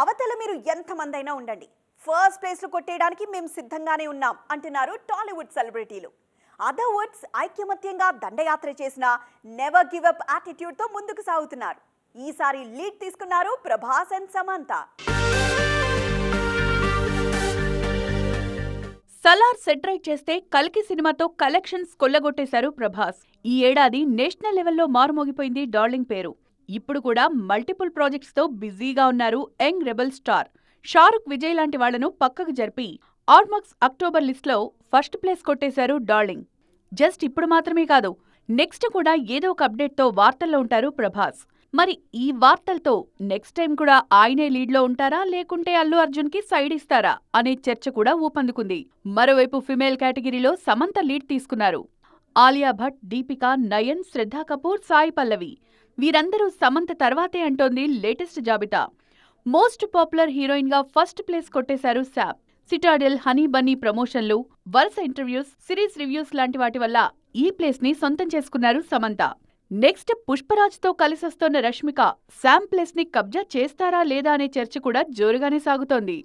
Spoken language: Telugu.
అవతల మీరు ఎంతమందైనా ఉండండి. ఫస్ట్ ప్లేస్లో కొట్టేయడానికి మేము సిద్ధంగానే ఉన్నాం అంటున్నారు టాలీవుడ్ సెలబ్రిటీలు. అదర్ వర్డ్స్ ఐక్యమత్యంగా దండయాత్ర చేసిన నెవర్ గివ్ అప్ యాటిట్యూడ్తో ముందుకు సాగుతున్నారు. ఈసారి లీడ్ తీసుకున్నారు ప్రభాస్ అండ్ సమంత. సలార్ సెటరైట్ చేస్తే కల్కి సినిమాతో కలెక్షన్స్ కొల్లగొట్టేశారు ప్రభాస్. ఈ ఏడాది నేషనల్ లెవెల్లో మారుమోగిపోయింది డార్లింగ్ పేరు. ఇప్పుడు కూడా మల్టిపుల్ ప్రాజెక్ట్స్తో బిజీగా ఉన్నారు young rebel star. Shahrukh Vijay లాంటి వాళ్ళను పక్కకు జరిపి ఆల్మాక్స్ అక్టోబర్ లిస్ట్లో ఫస్ట్ ప్లేస్ కొట్టేశారు డార్లింగ్. జస్ట్ ఇప్పుడు మాత్రమే కాదు నెక్స్ట్ కూడా ఏదో ఒక అప్డేట్తో వార్తల్లో ఉంటారు ప్రభాస్. మరి ఈ వార్తలతో నెక్స్ట్ టైం కూడా ఆయనే లీడ్లో ఉంటారా? లేకుంటే అల్లు అర్జున్కి సైడ్ ఇస్తారా? అనే చర్చ కూడా ఊపందుకుంది. మరోవైపు ఫిమేల్ కేటగిరీలో సమంత లీడ్ తీసుకున్నారు. ఆలియా భట్ దీపిక నయన్ శ్రద్ధా కపూర్ సాయి పల్లవి. వీరందరూ సమంత తర్వాతే అంటోంది లేటెస్ట్ జాబితా. మోస్ట్ పాపులర్ హీరోయిన్గా ఫస్ట్ ప్లేస్ కొట్టేశారు శాప్. సిటాడెల్ హనీ బన్నీ ప్రమోషన్లు వరుస ఇంటర్వ్యూస్ సిరీస్ రివ్యూస్ లాంటి వాటి వల్ల ఈ ప్లేస్ని సొంతం చేసుకున్నారు సమంత. నెక్స్ట్ పుష్పరాజ్తో కలిసొస్తోన్న రష్మిక శామ్ ప్లేస్ని కబ్జా చేస్తారా లేదా అనే చర్చ కూడా జోరుగానే సాగుతోంది.